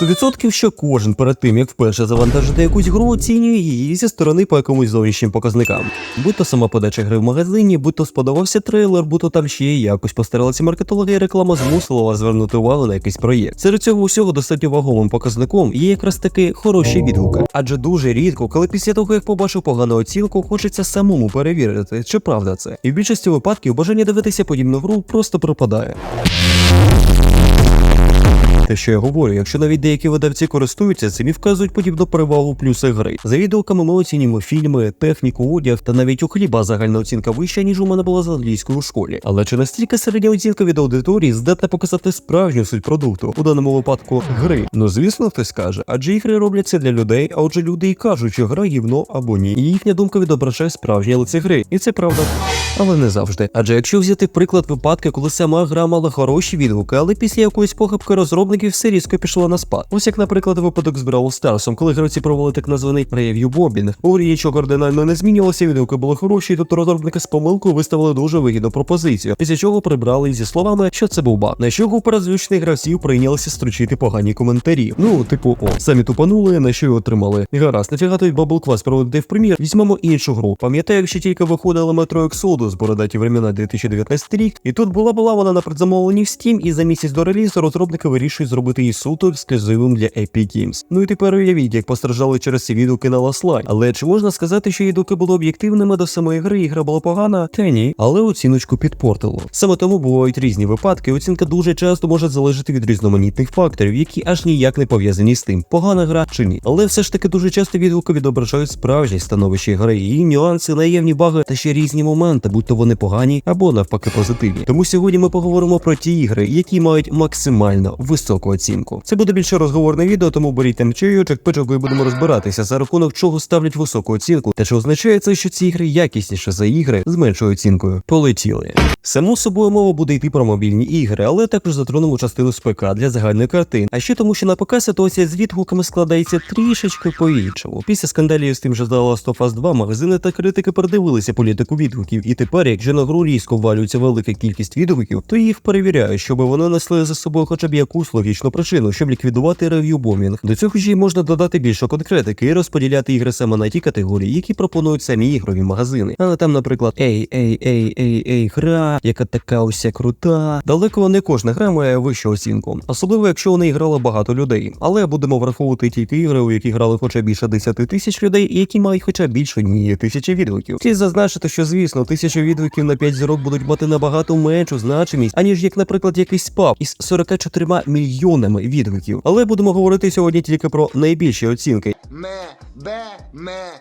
100% що кожен перед тим, як вперше завантажити якусь гру, оцінює її зі сторони по якомусь зовнішнім показникам. Будь то сама подача гри в магазині, будь то сподобався трейлер, будь то там ще якось постаралися маркетологи і реклама змусила вас звернути увагу на якийсь проєкт. Серед цього усього достатньо вагомим показником є якраз таки хороші відгуки. Адже дуже рідко, коли після того як побачив погану оцінку, хочеться самому перевірити, чи правда це. І в більшості випадків бажання дивитися подібну гру просто пропадає. Те, що я говорю, якщо навіть деякі видавці користуються цим і вказують подібну перевагу плюси гри. За відгуками ми оцінюємо фільми, техніку, одяг та навіть у хліба загальна оцінка вища, ніж у мене була з англійською у школі. Але чи настільки середня оцінка від аудиторії здатна показати справжню суть продукту, у даному випадку гри? Ну звісно, хтось каже, адже ігри робляться для людей, а отже люди і кажуть, що гра гівно або ні. І їхня думка відображає справжнє лице гри. І це правда. Але не завжди. Адже якщо взяти приклад випадки, коли сама гра мала хороші відгуки, але після якоїсь похибки розробників все різко пішло на спад. Ось як, наприклад, випадок з Brawl Старсом, коли гравці провели так названий прев'ю бобінг. У грі нічого кардинально не змінювалося, відгуки були хороші, тобто розробники з помилкою виставили дуже вигідну пропозицію, після чого прибрали зі словами, що це був баг. На що група розлючених гравців прийнялися строчити погані коментарі. Ну, типу, о, самі тупанули, на що й отримали. Гаразд, нафіга той Bubble Quest проводити в прем'єр, візьмемо іншу гру. Пам'ятаю, якщо тільки виходила Metro Exodus з бородаті времена 2019 рік, і тут була була вона на предзамовленні в Steam, і за місяць до релізу розробники вирішують зробити її суто ексклюзивом для Epic Games. Ну і тепер уявіть, як постраждали через ці відгуки на Last Light. Але чи можна сказати, що відгуки були об'єктивними до самої гри, і гра була погана? Та ні, але оціночку підпортило. Саме тому бувають різні випадки. Оцінка дуже часто може залежати від різноманітних факторів, які аж ніяк не пов'язані з тим, погана гра чи ні. Але все ж таки дуже часто відгуки відображають справжнє становище гри, її нюанси, наємні баги та ще різні моменти, будь то вони погані або навпаки позитивні. Тому сьогодні ми поговоримо про ті ігри, які мають максимально високу оцінку. Це буде більше розговорне відео, тому беріть там чайочок, пичок і будемо розбиратися за рахунок чого ставлять високу оцінку, та чи означає це, що ці ігри якісніше за ігри з меншою оцінкою. Полетіли. Само собою мова буде йти про мобільні ігри, але також затронемо частину з ПК для загальної картин. А ще тому, що на ПК ситуація з відгуками складається трішечки по-іншому. Після скандалів з тим, що здала Last of Us 2, магазини та критики передивилися політику відгуків, і тепер, якщо на гру різко ввалюється велика кількість відгуків, то їх перевіряють, щоб вони несли за собою хоча б якусь логічну причину, щоб ліквідувати рев'ю бомінг. До цього ж й можна додати більше конкретики і розподіляти ігри саме на ті категорії, які пропонують самі ігрові магазини. Але там, наприклад, ей, ей, ей, ей, ей, гра, яка така уся крута. Далеко не кожна гра має вищу оцінку, особливо якщо у неї грало багато людей. Але будемо враховувати тільки ігри, у які грали хоча більше 10 тисяч людей, і які мають хоча більше однієї тисячі відгуків. Слід зазначити, що звісно, тисячу відгуків на 5 зірок будуть мати набагато меншу значимість, аніж як, наприклад, якийсь паб із 44 мільйонами відгуків. Але будемо говорити сьогодні тільки про найбільші оцінки.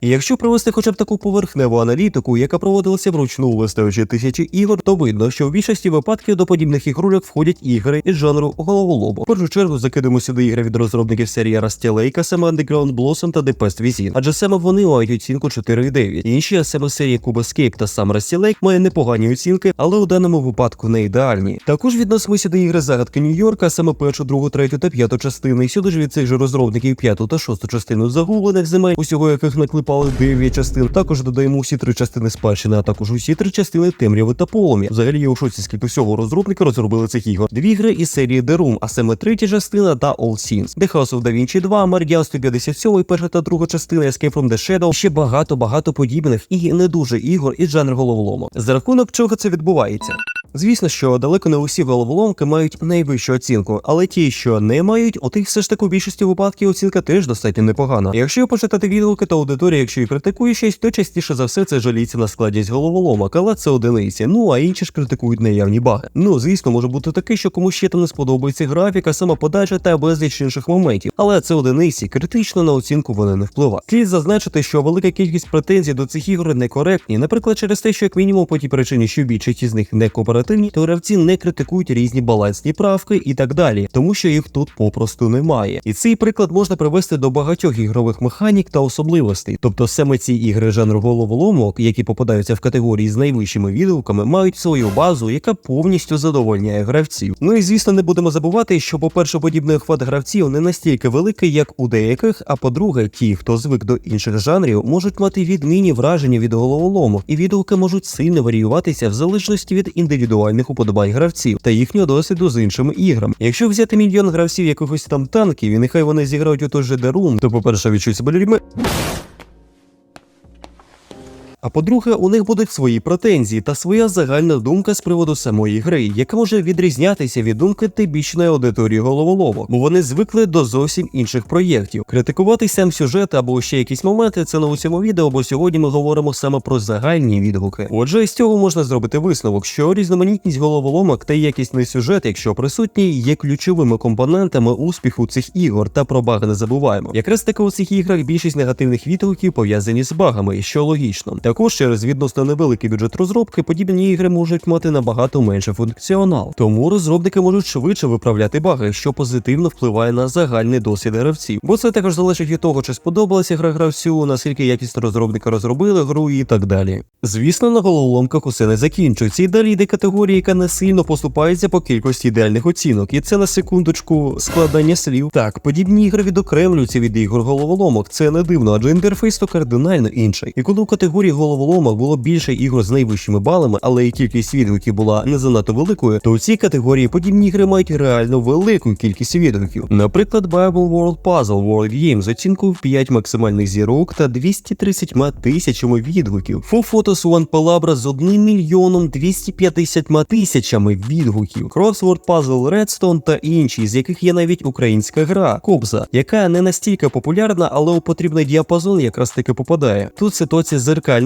І якщо провести хоча б таку поверхневу аналітику, яка проводилася вручну листаючи тисячі ігор, то видно, що в більшості випадків до подібних ігрульок входять ігри із жанру головолобу. В першу чергу закидемо сюди ігри від розробників серії Rusty Lake, а саме Underground Blossom та The Pest адже саме вони мають оцінку 4,9. Інші, а саме серії Cube Escape та сам Lake, має непогані оцінки, але у даному випадку не ідеальні. Також відносимо сюди ігри загадки Нью-Йорка, саме першу, другу, третю та п'яту частини. Сюди ж від цих же розробників п'яту та шосту частину загублених земель, усього яких наклепали 9 частин. Також додаємо усі три частини спадщини, а також усі три частини темряви та полум'я. Взагалі у шоці скільки всього розробники розробили цих ігор. Дві гри із серії The Room, а саме третя частина та All Sins. The House of Da Vinci 2, Meridian 157, перша та друга частина, Escape from the Shadow, ще багато багато подібних і не дуже ігор із жанр головолому. За рахунок чого це відбувається? Звісно, що далеко не усі головоломки мають найвищу оцінку, але ті, що не мають, у тих все ж таки у більшості випадків оцінка теж достатньо непогана. Якщо почитати відгуки, то аудиторія, якщо і критикує щось, то частіше за все це жаліться на складність головоломок, але це одиниці. Ну а інші ж критикують наявні баги. Ну звісно, може бути таке, що комусь ще там не сподобається графіка, сама подача та безліч інших моментів, але це одиниці, критично на оцінку вони не впливають. Слід зазначити, що велика кількість претензій до цих ігор некоректні, наприклад, через те, що як мінімум по тій причині, що більшість із них не кооперативні, то гравці не критикують різні балансні правки і так далі, тому що їх тут попросту немає. І цей приклад можна привести до багатьох ігрових механік та особливостей. Тобто саме ці ігри жанру головоломок, які попадаються в категорії з найвищими відгуками, мають свою базу, яка повністю задовольняє гравців. Ну і звісно, не будемо забувати, що, по-перше, подібний охват гравців не настільки великий, як у деяких. А по-друге, ті, хто звик до інших жанрів, можуть мати відмінні враження від головоломок, і відгуки можуть сильно варіюватися в залежності від індивідуальних індивідуальних уподобань гравців та їхнього досвіду з іншими іграми. Якщо взяти мільйон гравців якихось там танків, і нехай вони зіграють у той же дарун, то, по-перше, відчують себе людьми. А по-друге, у них будуть свої претензії та своя загальна думка з приводу самої гри, яка може відрізнятися від думки типічної аудиторії головоломок, бо вони звикли до зовсім інших проєктів. Критикувати сам сюжет або ще якісь моменти це не у цьому відео, бо сьогодні ми говоримо саме про загальні відгуки. Отже, з цього можна зробити висновок, що різноманітність головоломок та якісний сюжет, якщо присутній, є ключовими компонентами успіху цих ігор та про баги не забуваємо. Якраз таки у цих іграх більшість негативних відгуків пов'язані з багами, що логічно. Також через відносно невеликий бюджет розробки подібні ігри можуть мати набагато менше функціонал. Тому розробники можуть швидше виправляти баги, що позитивно впливає на загальний досвід гравців. Бо це також залежить від того, чи сподобалася гра гравцю, наскільки якісно розробники розробили гру і так далі. Звісно, на головоломках усе не закінчується. І далі йде категорія, яка не сильно поступається по кількості ідеальних оцінок. І це на секундочку складання слів. Так, подібні ігри відокремлюються від ігор головоломок. Це не дивно, адже інтерфейс то кардинально інший. І коли в категорії головоломок було більше ігор з найвищими балами, але і кількість відгуків була не занадто великою, то у цій категорії подібні ігри мають реально велику кількість відгуків. Наприклад, Bible World Puzzle World Game з оцінкою 5 максимальних зірок та 230 тисячами відгуків. Foo Photos One Palabra з 1 мільйоном 250 тисячами відгуків. Crossword Puzzle Redstone та інші, з яких є навіть українська гра Кобза, яка не настільки популярна, але у потрібний діапазон якраз таки попадає. Тут ситуація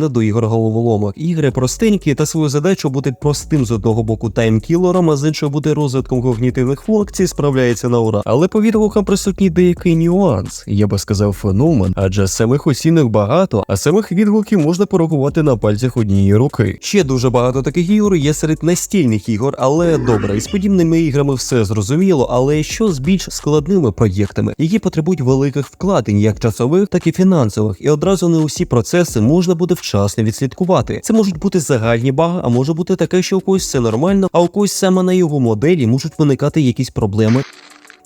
зеркальна до ігор головоломок. Ігри простенькі та свою задачу бути простим з одного боку таймкілером, а з іншого бути розвитком когнітивних функцій, справляється на ура. Але по відгукам присутній деякий нюанс, я би сказав, феномен, адже самих оцінок багато, а самих відгуків можна порахувати на пальцях однієї руки. Ще дуже багато таких ігор є серед настільних ігор, але добре, із подібними іграми все зрозуміло. Але що з більш складними проєктами, які потребують великих вкладень, як часових, так і фінансових, і одразу не усі процеси можна буде вчасно відслідкувати. Це можуть бути загальні баги, а може бути таке, що у когось все нормально, а у когось саме на його моделі можуть виникати якісь проблеми.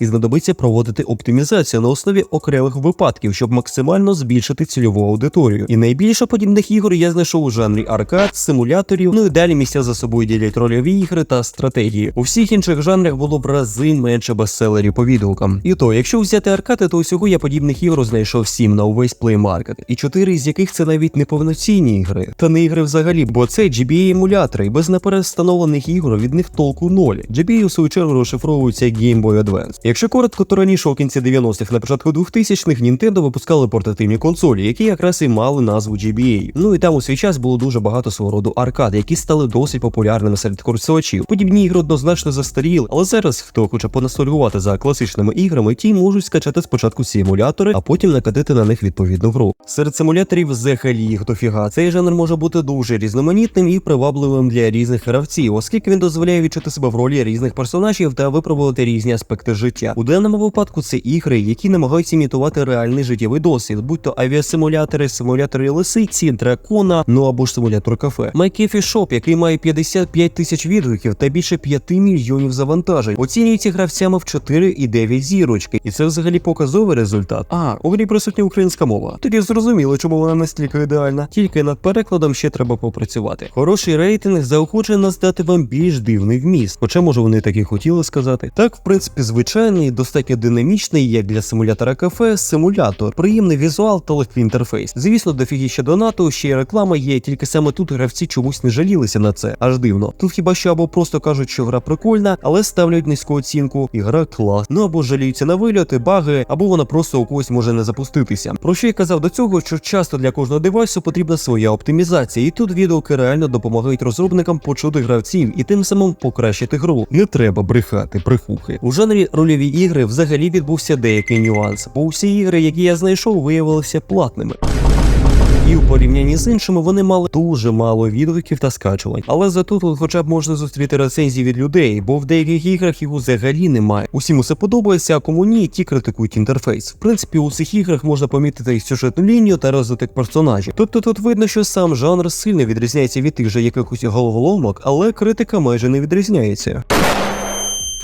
І знадобиться проводити оптимізацію на основі окремих випадків, щоб максимально збільшити цільову аудиторію. І найбільше подібних ігор я знайшов у жанрі аркад, симуляторів, ну і далі місця за собою ділять рольові ігри та стратегії. У всіх інших жанрах було в рази менше бестселерів по відгукам. І то, якщо взяти аркади, то усього я подібних ігор знайшов 7 на увесь Market, і 4 з яких це навіть не повноцінні ігри, та не ігри взагалі, бо це GBA емулятори, і без наперед встановлених ігор від них толку ноль. GBA у свою чергу розшифровується як Game Boy Advance. Якщо коротко, то раніше у кінці 90-х на початку 2000-х Nintendo випускали портативні консолі, які якраз і мали назву GBA. Ну і там у свій час було дуже багато свого роду аркад, які стали досить популярними серед користувачів. Подібні ігри однозначно застаріли, але зараз хто хоче понастолювати за класичними іграми, ті можуть скачати спочатку симулятори, а потім накатити на них відповідну гру. Серед симуляторів взагалі їх дофіга. Цей жанр може бути дуже різноманітним і привабливим для різних гравців, оскільки він дозволяє відчути себе в ролі різних персонажів та випробувати різні аспекти життя. У даному випадку це ігри, які намагаються імітувати реальний життєвий досвід, будь то авіасимулятори, симулятори лисиці, дракона, ну або ж симулятор кафе. MyCafe Shop, який має 55 тисяч відгуків та більше 5 мільйонів завантажень, оцінюється гравцями в 4,9 зірочки, і це взагалі показовий результат. А у грі присутня українська мова. Тоді зрозуміло, чому вона настільки ідеальна. Тільки над перекладом ще треба попрацювати. Хороший рейтинг заохочує нас дати вам більш дивний вміст. Хоча може вони так і хотіли сказати. Так, в принципі, звичайний, достатньо динамічний, як для симулятора кафе, симулятор, приємний візуал та легкий інтерфейс. Звісно, дофігіще донату, ще й реклама є, тільки саме тут гравці чомусь не жалілися на це. Аж дивно. Тут хіба що або просто кажуть, що гра прикольна, але ставлять низьку оцінку, і гра клас. Ну або жаліються на вильоти, баги, або вона просто у когось може не запуститися. Про що я казав до цього, що часто для кожного девайсу потрібна своя оптимізація, і тут відгуки реально допомагають розробникам почути гравців і тим самим покращити гру. Не треба брехати, брехухи. У жанрі рольові ігри взагалі відбувся деякий нюанс, бо усі ігри, які я знайшов, виявилися платними. І в порівнянні з іншими вони мали дуже мало відгуків та скачувань. Але зато тут хоча б можна зустріти рецензії від людей, бо в деяких іграх їх взагалі немає. Усім усе подобається, а кому ні, ті критикують інтерфейс. В принципі, у цих іграх можна помітити і сюжетну лінію та розвиток персонажів. Тобто тут видно, що сам жанр сильно відрізняється від тих же якихось головоломок, але критика майже не відрізняється.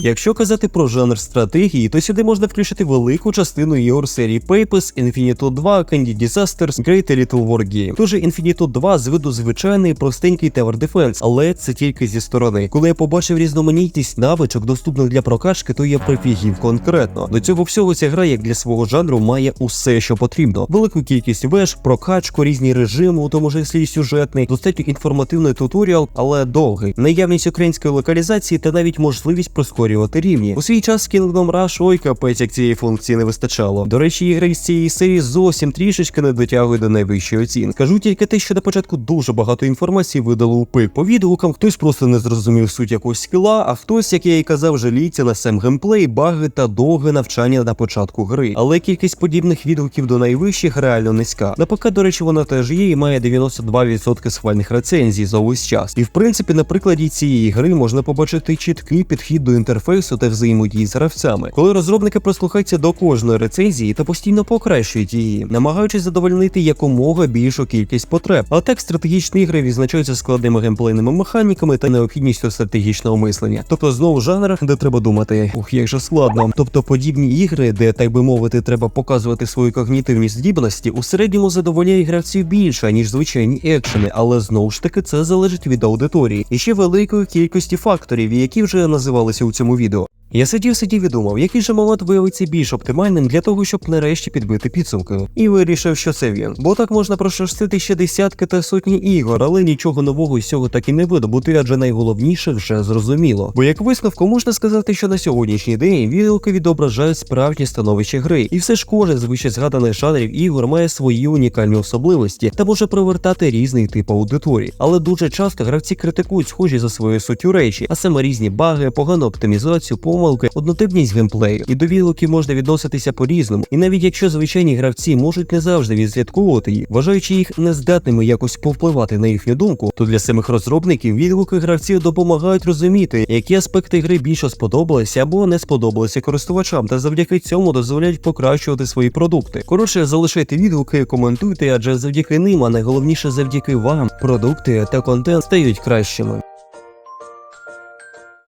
Якщо казати про жанр стратегії, то сюди можна включити велику частину ігор серії Papers, Infinite 2, Candy Disasters, Great Little War Game. Тож Infinite 2 з виду звичайний простенький Tower Defense, але це тільки зі сторони. Коли я побачив різноманітність навичок, доступних для прокачки, то я прифігів конкретно. До цього всього ця гра, як для свого жанру, має усе, що потрібно: велику кількість веж, прокачку, різні режими, у тому числі й сюжетний, достатньо інформативний туторіал, але довгий, наявність української локалізації та навіть можливість прискорювати рівні. У свій час Kingdom Rush ой капець, як цієї функції не вистачало. До речі, ігри з цієї серії зовсім трішечки не дотягують до найвищої оцінки. Кажу тільки те, що на початку дуже багато інформації видали у пик. По відгукам хтось просто не зрозумів суть якогось скіла, а хтось, як я і казав, жаліється на сам геймплей, баги та довге навчання на початку гри. Але кількість подібних відгуків до найвищих реально низька. На ПК, до речі, вона теж є і має 92% схвальних рецензій за увесь час. І в принципі, на прикладі цієї гри можна побачити чіткий підхід до інтерфейсу та взаємодії з гравцями, коли розробники прислухаються до кожної рецензії та постійно покращують її, намагаючись задовольнити якомога більшу кількість потреб. А так стратегічні ігри відзначаються складними геймплейними механіками та необхідністю стратегічного мислення. Тобто знову жанр, де треба думати, ух, як же складно. Тобто подібні ігри, де так би мовити, треба показувати свої когнітивні здібності, у середньому задовольняє гравців більше ніж звичайні екшени, але знову ж таки це залежить від аудиторії і ще великої кількості факторів, які вже називалися у цьому відео. Я сидів сидів і думав, який же момент виявиться більш оптимальним для того, щоб нарешті підбити підсумки. І вирішив, що це він. Бо так можна прошерстити ще десятки та сотні ігор, але нічого нового з цього так і не видобути, адже найголовніше вже зрозуміло. Бо як висновку можна сказати, що на сьогоднішній день відгуки відображають справжнє становище гри, і все ж кожен з вище згаданих жанрів ігор має свої унікальні особливості та може привертати різний тип аудиторії. Але дуже часто гравці критикують схожі за своєю суттю речі, а саме різні баги, погану оптимізацію, помилки, однотипність геймплею. І до відгуків можна відноситися по-різному. І навіть якщо звичайні гравці можуть не завжди відслідковувати їх, вважаючи їх нездатними якось повпливати на їхню думку, то для самих розробників відгуки гравців допомагають розуміти, які аспекти гри більше сподобалися або не сподобалися користувачам, та завдяки цьому дозволяють покращувати свої продукти. Коротше, залишайте відгуки, коментуйте, адже завдяки ним, а найголовніше завдяки вам, продукти та контент стають кращими.